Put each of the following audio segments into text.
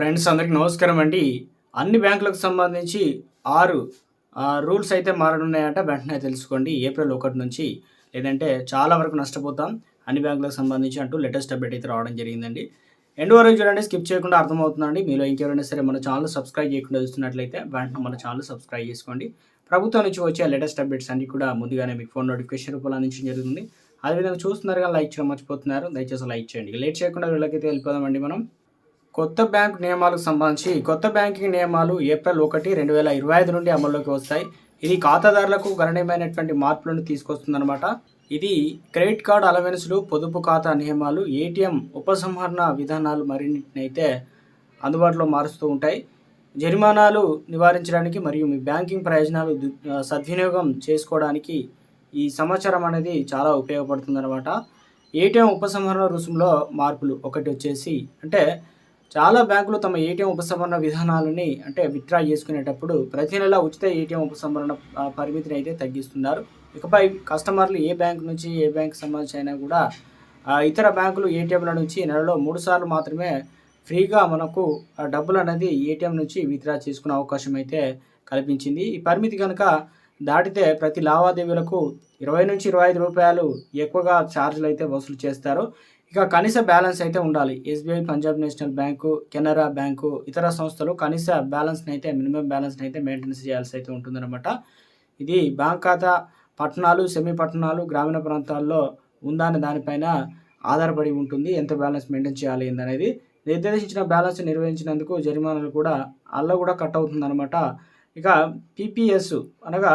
Friends అందరికీ నమస్కారం అండి. అన్ని బ్యాంకులకు సంబంధించి ఆరు రూల్స్ అయితే మారనున్నాయంట. వెంటనే తెలుసుకోండి. ఏప్రిల్ ఒకటి నుంచి లేదంటే చాలా వరకు నష్టపోతాం. అన్ని బ్యాంకులకు సంబంధించి అంటూ లేటెస్ట్ అప్డేట్ అయితే రావడం జరిగిందండి. ఎండ్ వరకు చూడండి స్కిప్ చేయకుండా అర్థమవుతుందండి. మీలో ఇంకెవరైనా సరే మన ఛానల్ సబ్స్క్రైబ్ చేయకుండా చూస్తున్నట్లయితే వెంటనే మన ఛానల్ సబ్స్క్రైబ్ చేసుకోండి. ప్రభుత్వం నుంచి వచ్చే లేటెస్ట్ అప్డేట్స్ అన్ని కూడా ముందుగానే మీకు ఫోన్ నోటిఫికేషన్ రూపంలో అందించడం జరుగుతుంది. అదేవిధంగా చూస్తున్నారు కానీ లైక్ చేయడం మర్చిపోతున్నారు. దయచేసి లైక్ చేయండి. లేట్ చేయకుండా వీళ్ళకైతే వెళ్ళిపోదామండి మనం. కొత్త బ్యాంక్ నియమాలకు సంబంధించి కొత్త బ్యాంకింగ్ నియమాలు ఏప్రిల్ ఒకటి రెండు వేల ఇరవై ఐదు నుండి అమల్లోకి వస్తాయి. ఇది ఖాతాదారులకు గణనీయమైనటువంటి మార్పులను తీసుకొస్తుందన్నమాట. ఇది క్రెడిట్ కార్డ్ అలవెన్స్లు పొదుపు ఖాతా నియమాలు ఏటీఎం ఉపసంహరణ విధానాలు మరిన్నిటినైతే అందుబాటులో మారుస్తూ ఉంటాయి. జరిమానాలు నివారించడానికి మరియు మీ బ్యాంకింగ్ ప్రయోజనాలు సద్వినియోగం చేసుకోవడానికి ఈ సమాచారం అనేది చాలా ఉపయోగపడుతుందన్నమాట. ఏటీఎం ఉపసంహరణ రుసుములో మార్పులు ఒకటి వచ్చేసి అంటే చాలా బ్యాంకులు తమ ఏటీఎం ఉపసంహరణ విధానాలని అంటే విత్డ్రా చేసుకునేటప్పుడు ప్రతి నెల ఉచిత ఏటీఎం ఉపసంహరణ పరిమితిని అయితే తగ్గిస్తున్నారు. ఇకపై కస్టమర్లు ఏ బ్యాంక్ నుంచి ఏ బ్యాంక్ సంబంధించి అయినా కూడా ఇతర బ్యాంకులు ఏటీఎంల నుంచి నెలలో మూడు సార్లు మాత్రమే ఫ్రీగా మనకు ఆ డబ్బులు అనేది ఏటీఎం నుంచి విత్డ్రా చేసుకునే అవకాశం అయితే కల్పించింది. ఈ పరిమితి కనుక దాటితే ప్రతి లావాదేవీలకు ఇరవై నుంచి ఇరవై ఐదు రూపాయలు ఎక్కువగా ఛార్జీలు అయితే వసూలు చేస్తారు. ఇక కనీస బ్యాలెన్స్ అయితే ఉండాలి. S B I Punjab national bank Canara bank ఇతర సంస్థలు కనీస బ్యాలెన్స్ని అయితే మినిమం బ్యాలెన్స్ని అయితే మెయింటెనెన్స్ చేయాల్సి అయితే ఉంటుందన్నమాట. ఇది బ్యాంక్ ఖాతా పట్టణాలు సెమీ పట్టణాలు గ్రామీణ ప్రాంతాల్లో ఉందా అనే దానిపైన ఆధారపడి ఉంటుంది. ఎంత బ్యాలెన్స్ మెయింటైన్ చేయాలి అనేది నిర్దేశించిన బ్యాలెన్స్ నిర్వహించినందుకు జరిమానాలు కూడా అల్ల కూడా కట్ అవుతుందన్నమాట. ఇక పీపీఎస్ అనగా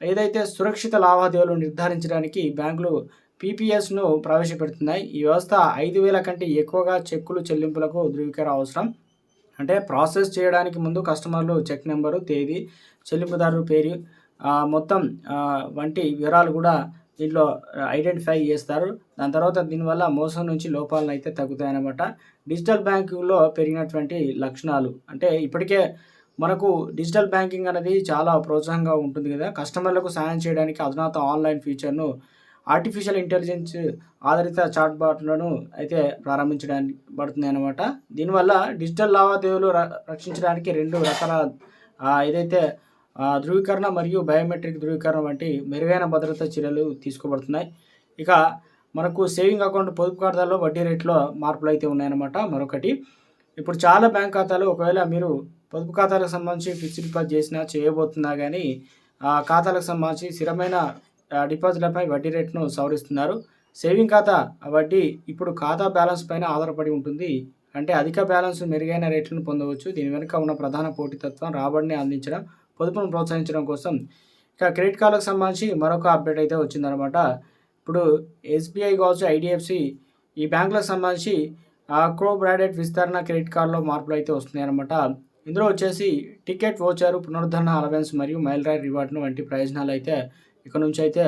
ఏదైతే సురక్షిత లావాదేవీలు నిర్ధారించడానికి బ్యాంకులు పీపీఎస్ను ప్రవేశపెడుతున్నాయి. ఈ వ్యవస్థ ఐదు వేల కంటే ఎక్కువగా చెక్కులు చెల్లింపులకు ధృవీకరణ అవసరం. అంటే ప్రాసెస్ చేయడానికి ముందు కస్టమర్లు చెక్ నెంబరు తేదీ చెల్లింపుదారు పేరు మొత్తం వంటి వివరాలు కూడా దీంట్లో ఐడెంటిఫై చేస్తారు. దాని తర్వాత దీనివల్ల మోసం నుంచి లోపాలను అయితే తగ్గుతాయన్నమాట. డిజిటల్ బ్యాంకింగ్లో పెరిగినటువంటి లక్షణాలు. అంటే ఇప్పటికే మనకు డిజిటల్ బ్యాంకింగ్ అనేది చాలా ప్రోత్సాహంగా ఉంటుంది కదా. కస్టమర్లకు సాయం చేయడానికి అధునాత ఆన్లైన్ ఫీచర్ను ఆర్టిఫిషియల్ ఇంటెలిజెన్స్ ఆధారిత చాట్ బాట్లను అయితే ప్రారంభించడానికి పడుతుంది అనమాట దీనివల్ల డిజిటల్ లావాదేవీలు ర- రక్షించడానికి రెండు రకాల ఏదైతే ధృవీకరణ మరియు బయోమెట్రిక్ ధృవీకరణ వంటి మెరుగైన భద్రతా చర్యలు తీసుకోబడుతున్నాయి. ఇక మనకు సేవింగ్ అకౌంట్ పొదుపు ఖాతాల్లో వడ్డీ రేట్లో మార్పులు అయితే ఉన్నాయన్నమాట. మరొకటి ఇప్పుడు చాలా బ్యాంక్ ఖాతాలు ఒకవేళ మీరు పొదుపు ఖాతాలకు సంబంధించి ఫిక్స్డ్ డిపాజిట్ చేసినా చేయబోతున్నా కానీ ఆ ఖాతాలకు సంబంధించి స్థిరమైన డిపాజిట్లపై వడ్డీ రేటును సవరిస్తున్నారు. సేవింగ్ ఖాతా వడ్డీ ఇప్పుడు ఖాతా బ్యాలెన్స్ పైన ఆధారపడి ఉంటుంది. అంటే అధిక బ్యాలెన్స్ మెరుగైన రేట్లను పొందవచ్చు. దీని వెనుక ఉన్న ప్రధాన పోటీతత్వం రాబడిని అందించడం పొదుపును ప్రోత్సహించడం కోసం. ఇక క్రెడిట్ కార్డులకు సంబంధించి మరొక అప్డేట్ అయితే వచ్చిందనమాట ఇప్పుడు ఎస్బీఐ కావచ్చు ఐడిఎఫ్సి ఈ బ్యాంకులకు సంబంధించి క్రో బ్రాడెడ్ విస్తరణ క్రెడిట్ కార్డులో మార్పులు అయితే వస్తున్నాయి అనమాట ఇందులో వచ్చేసి టికెట్ వోచర్ పునరుద్ధరణ అలవెన్స్ మరియు మైల్ రైడ్ రివార్డును వంటి ప్రయోజనాలు అయితే ఇక నుంచి అయితే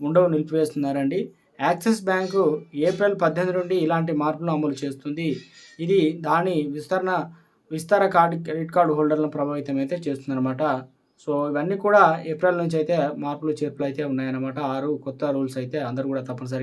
ఉండవు నిలిపివేస్తున్నారండి. యాక్సిస్ బ్యాంకు ఏప్రిల్ పద్దెనిమిది నుండి ఇలాంటి మార్పులను అమలు చేస్తుంది. ఇది దాని విస్తరణ విస్తార కార్డు క్రెడిట్ కార్డు హోల్డర్లను ప్రభావితం అయితే చేస్తుందన్నమాట. సో ఇవన్నీ కూడా ఏప్రిల్ నుంచి అయితే మార్పులు చేర్పులు అయితే ఉన్నాయన్నమాట. ఆరు కొత్త రూల్స్ అయితే అందరూ కూడా తప్పనిసరిగా